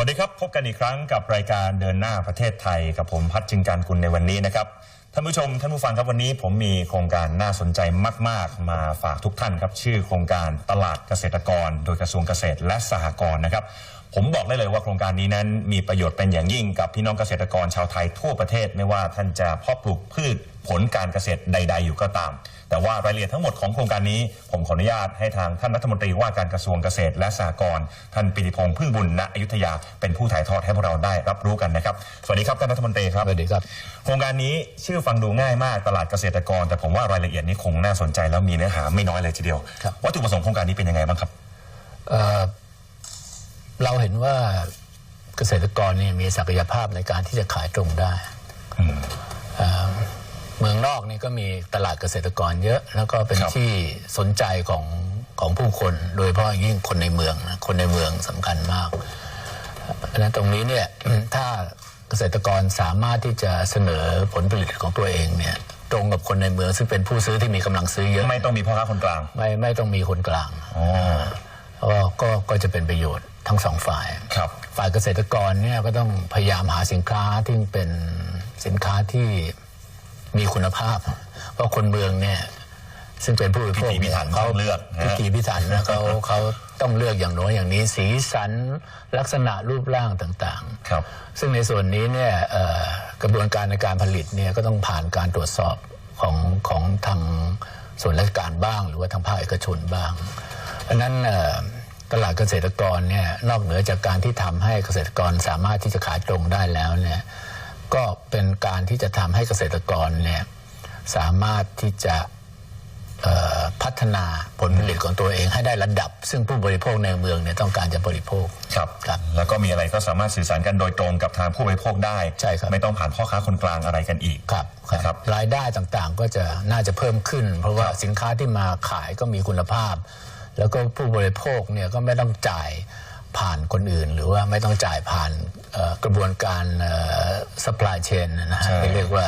สวัสดีครับ พบกันอีกครั้งกับรายการเดินหน้าประเทศไทยกับผมพัฒจิงการคุณในวันนี้นะครับท่านผู้ชมท่านผู้ฟังครับวันนี้ผมมีโครงการน่าสนใจมาก ๆ มาฝากทุกท่านครับชื่อโครงการตลาดเกษตรกร โดยกระทรวงเกษตรและสหกรณ์นะครับ ผมบอกได้เลยว่าโครงการนี้นั้นมีประโยชน์เป็นอย่างยิ่งกับพี่น้องเกษตรกรชาวไทยทั่วประเทศ ไม่ว่าท่านจะเพาะปลูกพืชผลการเกษตรใด ๆ อยู่ก็ตาม แต่ว่ารายละเอียดทั้งหมดของโครงการนี้ ผมขออนุญาตให้ทางท่านรัฐมนตรีว่าการกระทรวงเกษตรและสหกรณ์ท่านปิติพงษ์พึ่งบุญณอยุธยาเป็นผู้ถ่ายทอดให้พวกเราได้รับรู้กันนะครับสวัสดีครับท่านรัฐมนตรีครับสวัสดีครับ โครงการนี้ชื่อฟังดูง่ายมากตลาดเกษตรกร แต่ผมว่ารายละเอียดนี้คงน่าสนใจแล้วมีเนื้อหาไม่น้อยเลยทีเดียวครับวัตถุประสงค์โครงการนี้เป็นยังไงบ้างครับ เอ่อเราเห็นว่าเกษตรกรเนี่ยมีศักยภาพในการที่จะขายตรงได้เอ่อเมืองนอกนี่ก็มีตลาดเกษตรกรเยอะ แล้วก็เป็นครับที่สนใจของของผู้คน โดยเฉพาะอย่างยิ่งคนในเมืองนะคนในเมืองสำคัญมากเพราะฉะนั้นตรงนี้เนี่ยถ้าเกษตรกรสามารถที่จะเสนอผลผลิตของตัวเองเนี่ยตรงกับคนในเมืองซึ่งเป็นผู้ซื้อที่มีกำลังซื้อเยอะ ไม่ต้องมีพ่อค้าคนกลาง ไม่ไม่ต้องมีคนกลางอ๋อก็ก็ก็จะเป็นประโยชน์ ทั้งสองฝ่าย ครับ ฝ่ายเกษตรกรเนี่ยก็ต้องพยายามหาสินค้าที่เป็นสินค้าที่มีคุณภาพ เพราะคนเมืองเนี่ยซึ่งเป็นผู้บริโภคพิถีพิถันเขาต้องเลือกนะ พิถีพิถันนะเขาเขาต้องเลือกอย่างโน้นอย่างนี้สีสันลักษณะรูปร่างต่างครับๆซึ่งในส่วนนี้เนี่ยเอ่อกระบวนการในการผลิตเนี่ยก็ต้องผ่านการตรวจสอบของของทางส่วนราชการบ้าง หรือว่าทางภาคเอกชนบ้างเพราะฉะนั้นเอ่อ ตลาดเกษตรกรเนี่ยนอกเหนือจากการที่ทำให้เกษตรกรสามารถที่จะขายตรงได้แล้วเนี่ยก็เป็นการที่จะทำให้เกษตรกรเนี่ยสามารถที่จะเอ่อพัฒนาผลผลิตของตัวเองให้ได้ระดับ ซึ่งผู้บริโภคในเมืองเนี่ยต้องการจะบริโภคครับครับ แล้วก็มีอะไรก็สามารถสื่อสารกันโดยตรงกับทางผู้บริโภคได้ใช่ครับไม่ต้องผ่านพ่อค้าคนกลางอะไรกันอีกครับนะครับ รายได้ต่างๆก็จะน่าจะเพิ่มขึ้น เพราะว่าสินค้าที่มาขายก็มีคุณภาพ แล้วก็ผู้บริโภคเนี่ยก็ไม่ต้องจ่ายผ่านคนอื่น หรือว่าไม่ต้องจ่ายผ่านเอ่อกระบวนการเอ่อ supply chain นะฮะใช่ที่เรียกว่า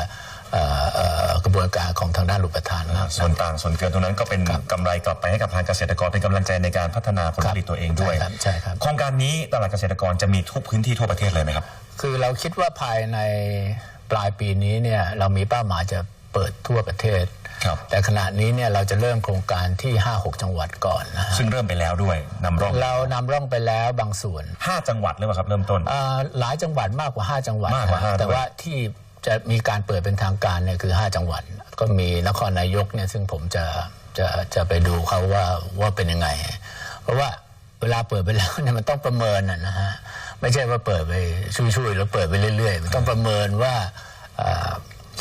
เอ่อเอ่อกระบวนการของทางด้านอุปทานนะส่วนต่างส่วนเกินตรงนั้นก็เป็นกำไรกลับไปให้กับทางเกษตรกรเป็นกำลังใจในการพัฒนาผลผลิตตัวเองด้วยใช่ครับใช่ครับโครงการนี้ตลาดเกษตรกรจะมีทุกพื้นที่ทั่วประเทศเลยไหมครับ คือเราคิดว่าภายในปลายปีนี้เนี่ยเรามีเป้าหมายจะ เปิดทั่วประเทศครับแต่ขณะนี้เนี่ยเราจะเริ่มโครงการที่ 5-6 จังหวัดก่อนนะฮะซึ่งเริ่มไปแล้วด้วยนำร่องเรานำร่องไปแล้วบางส่วนห้าจังหวัดเลยป่ะครับเริ่มต้น อ่าหลายจังหวัดมากกว่า 5 จังหวัดมากกว่าห้านะแต่ด้วย ว่าที่จะมีการเปิดเป็นทางการเนี่ยคือ 5 จังหวัด ก็มีนครนายกเนี่ยซึ่งผมจะจะจะไปดูเขาว่าว่าเป็นยังไง เพราะว่าเวลาเปิดไปแล้วเนี่ยมันต้องประเมินนะนะฮะไม่ใช่ว่าเปิดไปช่วยๆแล้วเปิดไปเรื่อยๆมันต้องประเมินว่าอ่า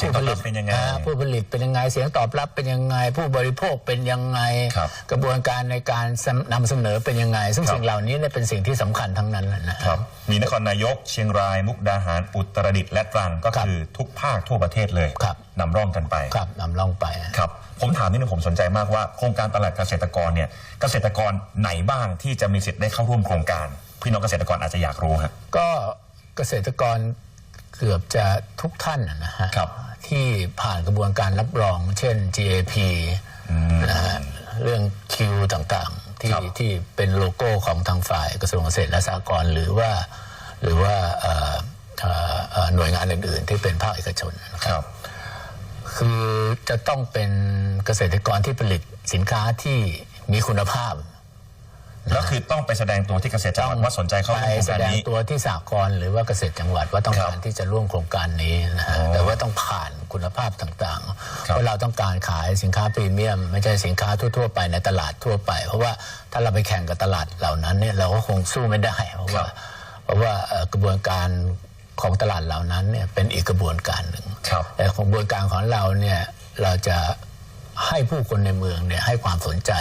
เสียงตอบรับเป็นยังไงอ่าผู้ผลิตเป็นยังไงเสียงตอบรับเป็นยังไง ผู้บริโภคเป็นยังไงครับกระบวนการในการนำเสนอเป็นยังไง ซึ่งครับสิ่งเหล่านี้เนี่ยเป็นสิ่งที่สำคัญทั้งนั้นนะฮะครับมีนครนายก เชียงราย มุกดาหารอุตรดิตถ์และตรังก็ครับคือทุกภาคทั่วประเทศเลยครับนำร่องกันไปครับนำล่องไปครับผมถามนิดนึงผมสนใจมากว่าโครงการตลาดเกษตรกรเนี่ยเกษตรกรไหนบ้างที่จะมีสิทธิ์ได้เข้าร่วมโครงการ พี่น้องเกษตรกรอาจจะอยากรู้ฮะก็เกษตรกรเกือบจะทุกท่านนะนะฮะครับ ที่ผ่านกระบวนการรับรอง เช่น GAP นะฮะเรื่องคิวต่างๆ ที่ครับที่เป็นโลโก้ของทางฝ่ายกระทรวงเกษตรและสหกรณ์หรือว่าหรือว่าเอ่อเอ่อเอ่อหน่วยงานอื่น ๆ ที่เป็นภาคเอกชนนะครับครับคือจะต้องเป็นเกษตรกรที่ผลิตสินค้าที่มีคุณภาพ แล้วคือต้องไปแสดงตัวที่เกษตรจังหวัดว่าสนใจเข้าร่วมไปโครงแสการดงนี้ ตัวที่สากลหรือว่าเกษตรจังหวัดว่าต้องครับการที่จะร่วมโครงการนี้นะฮะอ๋อแต่ว่าต้องผ่านคุณภาพต่างคๆรับเพราะเราต้องการขายสินค้าพรีเมียม ไม่ใช่สินค้าทั่วๆไปในตลาดทั่วไป เพราะว่าถ้าเราไปแข่งกับตลาดเหล่านั้นเนี่ยเราก็คงสู้ไม่ได้ เพราะว่าเพราะว่าเอ่อกระบวนการของตลาดเหล่านั้นเนี่ยเป็นอีกกระบวนการหนึ่ง ครับ แต่กระบวนการของเราเนี่ยเราจะให้ผู้คนในเมืองเนี่ยให้ความสนใจ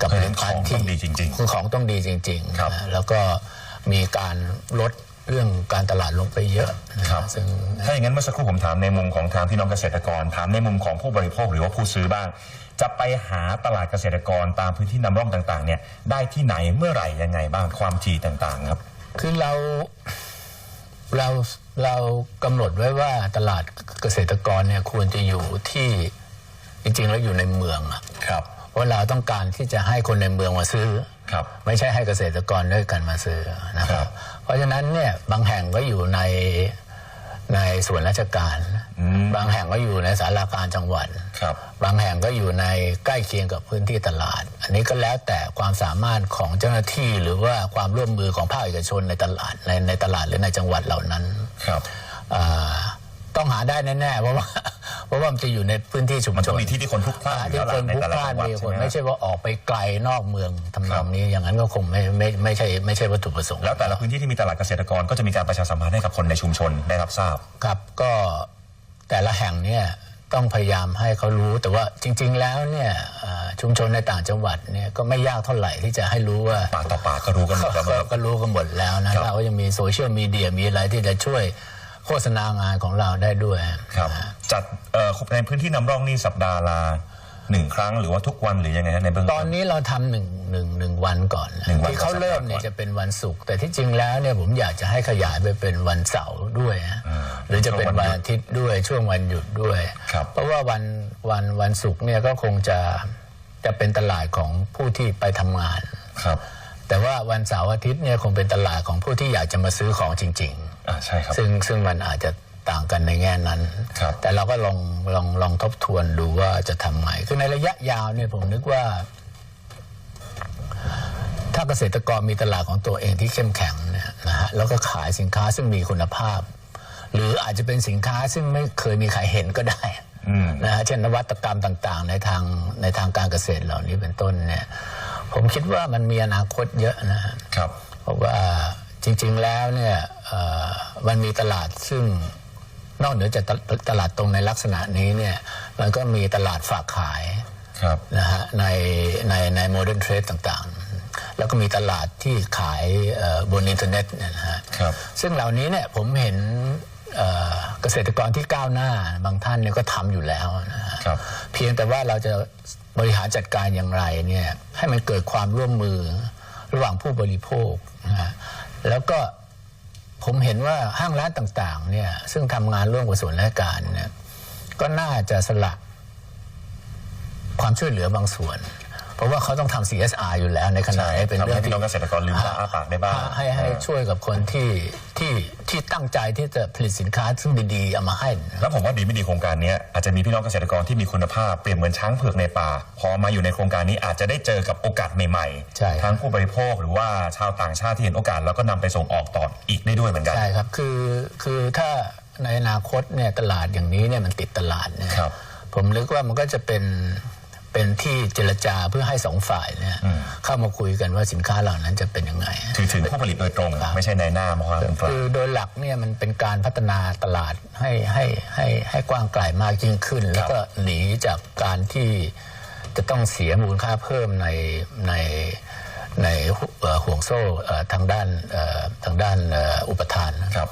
กับเพราะฉะนั้นของต้องดีจริงๆคือของต้องดีจริงครับๆนะแล้วก็มีการลดเรื่องการตลาดลงไปเยอะนะครับซึ่งถ้าอย่างนั้นเมื่อสักครู่ผมถามในมุมของทางพี่น้องเกษตรกร ถามในมุมของผู้บริโภคหรือว่าผู้ซื้อบ้าง จะไปหาตลาดเกษตรกรตามพื้นที่นำร่องต่างๆ เนี่ยได้ที่ไหนเมื่อไหร่ยังไงบ้างความถี่ต่างๆ ครับ คือเราเราเรากำหนดไว้ว่าตลาดเกษตรกรเนี่ยควรจะอยู่ที่จริงๆแล้วอยู่ในเมืองอะครับ เพราะเราต้องการที่จะให้คนในเมืองมาซื้อ ครับ ไม่ใช่ให้เกษตรกรด้วยกันมาซื้อนะคครัรับบเพราะฉะนั้นเนี่ยบางแห่งก็อยู่ในในส่วนราชการอืมบางแห่งก็อยู่ในสาราการจังหวัดครับ บางแห่งก็อยู่ในใกล้เคียงกับพื้นที่ตลาด อันนี้ก็แล้วแต่ความสามารถของเจ้าหน้าที่หรือว่าความร่วมมือของภาคเอกชนในตลาดในในตลาดหรือในจังหวัดเหล่านั้นครับอ่าต้องหาได้แน่ๆเพราะว่า เพราะว่ามันจะอยู่ในพื้นที่ชุมมันชต้องนมีที่ที่คนพลุกพล่านอยู่ที่แล้วคล่ะนในพลุกแต่ละพล่านจังหวัดมีใช่คนไหมไม่ใช่ว่าออกไปไกลนอกเมืองทำนครัองบนี้อย่างนั้นก็คงไม่ไม่ไม่ใช่ไม่ใช่วัตถุประสงค์แล้วแต่ละพื้นที่ที่มีตลาดเกษตรกรก็จะมีการประชาสัมพันธ์ให้กับคนในชุมชนได้รับทราบครับก็แต่ละแห่งเนี่ยต้องพยายามให้เขารู้แต่ว่าจริง ๆ แล้วเนี่ยอ่าชุมชนในต่างจังหวัดเนี่ยก็ไม่ยากเท่าไหร่ที่จะให้รู้ว่าปากต่อปากก็รู้กันหมดแล้วก็ครับก็รู้กันหมดแล้วนะครับเราก็ยังมีโซเชียลมีเดียมีอะไรที่จะช่วย โฆษณางานของเราได้ด้วยครับ จัดเอ่อในพื้นที่นำร่องนี่สัปดาห์ละหนึ่งครั้งหรือว่าทุกวันหรือยังไงฮะในเบื้องตต้อน นนี้เราทำหนึ่งหนึ่งหนึ่งวันก่อนนะหนึ่งวันที่เขาก่อนเริ่มเนี่ยสัปดาห์ก่อนจะเป็นวันศุกร์แต่ที่จริงแล้วเนี่ยผมอยากจะให้ขยายไปเป็นวันเสาร์ด้วยนะอ่าหรือจะเป็นช่วงวัวันนหยุดอาทิตย์ด้วยช่วงวันหยุดด้วย ครับ เพราะว่าวันวันวันศุกร์เนี่ยก็คงจะจะเป็นตลาดของผู้ที่ไปทำงาน ครับ แต่ว่าวันเสาร์อาทิตย์เนี่ยคงเป็นตลาดของผู้ที่อยากจะมาซื้อของจริงอ่าใช่ครับ ๆ ซึ่งซึ่งมันอาจจะต่างกันในแง่นั้น ครับ แต่เราก็ลองลองลองทบทวนดูว่าจะทำไงคือในระยะยาวเนี่ยผมนึกว่า ถ้าเกษตรกรมีตลาดของตัวเองที่เข้มแข็งเนี่ยนะฮะแล้วก็ขายสินค้าซึ่งมีคุณภาพ หรืออาจจะเป็นสินค้าซึ่งไม่เคยมีใครเห็นก็ได้ อืม นะฮะเช่นนวัตกรรมต่างๆ ในทางในทางการเกษตรเหล่านี้เป็นต้นเนี่ย ผมคิดว่ามันมีอนาคตเยอะนะฮะครับ เพราะว่าจริง ๆแล้วเนี่ยเอ่อมันมีตลาดซึ่งนอกเหนือจากตลตลาดตรงในลักษณะนี้เนี่ยมันก็มีตลาดฝากขายครับนะฮะในในในโมเดิร์นเทรดต่างๆ แล้วก็มีตลาดที่ขายเอ่อบนอินเทอร์เน็ตเนี่ยนะฮะครับซึ่งเหล่านี้เนี่ยผมเห็น เอ่อเกษตรกรที่ก้าวหน้าบางท่านเนี่ยก็ทำอยู่แล้วนะฮะครับเพียงแต่ว่าเราจะบริหารจัดการอย่างไรเนี่ยให้มันเกิดความร่วมมือระหว่างผู้บริโภคนะฮะแล้วก็ผมเห็นว่าห้างร้านต่างๆเนี่ยซึ่งทำงานร่วมกับส่วนราชการเนี่ยก็น่าจะสละความช่วยเหลือบางส่วน เพราะว่าเขาต้องทำ CSR อยู่แล้วในขณะใช่นี้เป็นทำเรื่อให้งพี่ที่น้องเกษตรกรลืมตาอ้าปากได้บ้างให้ให้ช่วยกับคนที่ที่ที่ตั้งใจที่จะผลิตสินค้าซึ่งดีๆเอามาให้ แล้วผมว่าดีไม่ดีโครงการเนี้ยอาจจะมีพี่น้องเกษตรกรที่มีคุณภาพเปรียบเหมือนช้างเผือกในป่า พอมาอยู่ในโครงการนี้อาจจะได้เจอกับโอกาสใหม่ใช่ๆทั้งผู้บริโภคหรือว่าชาวต่างชาติที่เห็นโอกาสแล้วก็นำไปส่งออกต่ออีกได้ด้วยเหมือนกันใช่ครับคือคือถ้าในอนาคตเนี่ยตลาดอย่างนี้เนี่ยมันติดตลาดเนี่ยครับผมนึกว่ามันก็จะเป็น เป็นที่เจรจาเพื่อให้สองฝ่ายเนี่ยอืมเข้ามาคุยกันว่าสินค้าเหล่านั้นจะเป็นยังไงถือถึงผู้ผลิตโดยตรง ไม่ใช่ในหน้ามาว่าเป็นกลางคือโดยหลักเนี่ยมันเป็นการพัฒนาตลาดให้ให้ให้ให้กว้างไกลมากยิ่งขึ้น แล้วก็หนีจากการที่จะต้องเสียมูลค่าเพิ่มในในในเอ่อห่วงโซ่เอ่อทางด้านเอ่อทางด้านเอ่ออุปทานนะครับ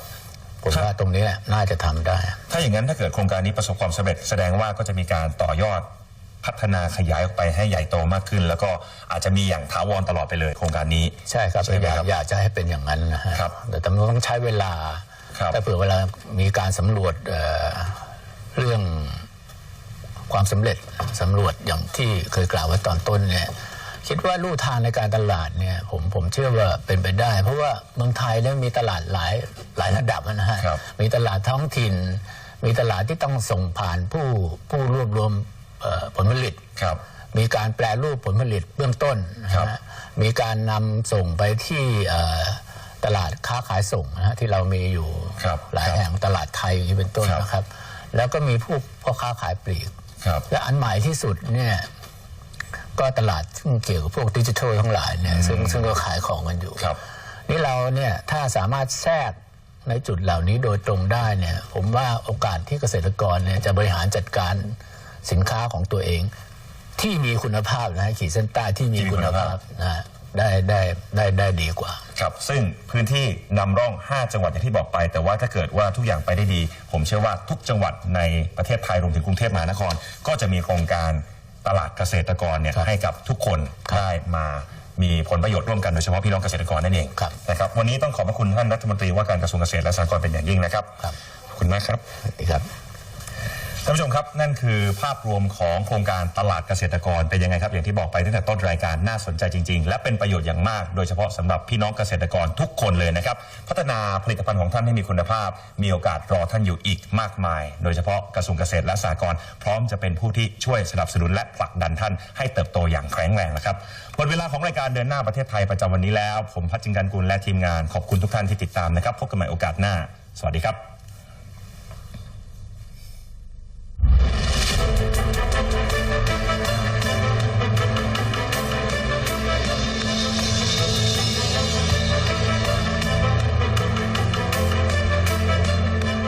ผมว่าตรงนี้น่าจะทำได้ ถ้าอย่างนั้นถ้าเกิดโครงการนี้ประสบความสำเร็จแสดงว่าก็จะมีการต่อยอด พัฒนาขยายออกไปให้ใหญ่โตมากขึ้น แล้วก็อาจจะมีอย่างถาวรตลอดไปเลย โครงการนี้ ใช่ครับใช่ไหมอยากครับ อยากจะให้เป็นอย่างนั้นนะฮะครับแต่แต่มันต้องใช้เวลาครับ ถ้าเผื่อเวลามีการสำรวจเอ่อเรื่องความสำเร็จสำรวจอย่างที่เคยกล่าวไว้ตอนต้นเนี่ยคิดว่าลู่ทางในการตลาดเนี่ยผมผมเชื่อว่าเป็นไปได้ เพราะว่าเมืองไทยเนี่ยมีตลาดหลายหลายระดับนะฮะ ครับ มีตลาดท้องถิ่น มีตลาดที่ต้องส่งผ่านผู้ผู้รวบรวมเอ่อ ผลผลิตครับ มีการแปลรูปผลผลิตเบื้องต้นนะครับฮะมีการนำส่งไปที่เอ่อตลาดค้าขายส่งนะฮะที่เรามีอยู่ครับหลายครับแห่งตลาดไทยอย่างนี้เป็นต้นครับนะครับ แล้วก็มีผู้พ่อค้าขายปลีกครับและอันใหม่ที่สุดเนี่ยก็ตลาดซึ่งเกี่ยวกับพวกดิจิทัลทั้งหลายเนี่ยซึ่งซึ่งก็ขายของกันอยู่ครับนี่เราเนี่ยถ้าสามารถแทรกในจุดเหล่านี้โดยตรงได้เนี่ยผมว่าโอกาสที่เกษตรกรเนี่ยจะบริหารจัดการ สินค้าของตัวเอง ที่มีคุณภาพนะฮะขีดเส้นใต้ที่มีที่มีคุคุณณภาภาพพนะฮะได้ได้ได้ได้ดีกว่า ครับ ซึ่งพื้นที่นำร่อง 5 จังหวัดอย่างที่บอกไป แต่ว่าถ้าเกิดว่าทุกอย่างไปได้ดี ผมเชื่อว่าทุกจังหวัดในประเทศไทยรวมถึงกรุงเทพมหานคร ก็จะมีโครงการตลาดเกษตรกรเนี่ยครับให้กับทุกคนครับได้มามีผลประโยชน์ร่วมกันโดยเฉพาะพี่น้องเกษตรกรนั่นเองครับนะครับวันนี้ต้องขอบพระคุณท่านรัฐมนตรีว่าการกระทรวงเกษตรและสหกรณ์เป็นอย่างยิ่งนะครับครับขอบคุณมากครับนี่ครับ ท่านผู้ชมครับ นั่นคือภาพรวมของโครงการตลาดเกษตรกรเป็นยังไงครับ อย่างที่บอกไปตั้งแต่ต้นรายการน่าสนใจจริง ๆ และเป็นประโยชน์อย่างมาก โดยเฉพาะสำหรับพี่น้องเกษตรกรทุกคนเลยนะครับ พัฒนาผลิตภัณฑ์ของท่านให้มีคุณภาพ มีโอกาสรอท่านอยู่อีกมากมาย โดยเฉพาะกระทรวงเกษตรและสหกรณ์พร้อมจะเป็นผู้ที่ช่วยสนับสนุนและผลักดันท่านให้เติบโตอย่างแข็งแรงนะครับหมดเวลาของรายการเดินหน้าประเทศไทยประจำวันนี้แล้ว ผมพัชจิงกันกุลและทีมงานขอบคุณทุกท่านที่ติดตามนะครับพบกันใหม่โอกาสหน้า สวัสดีครับ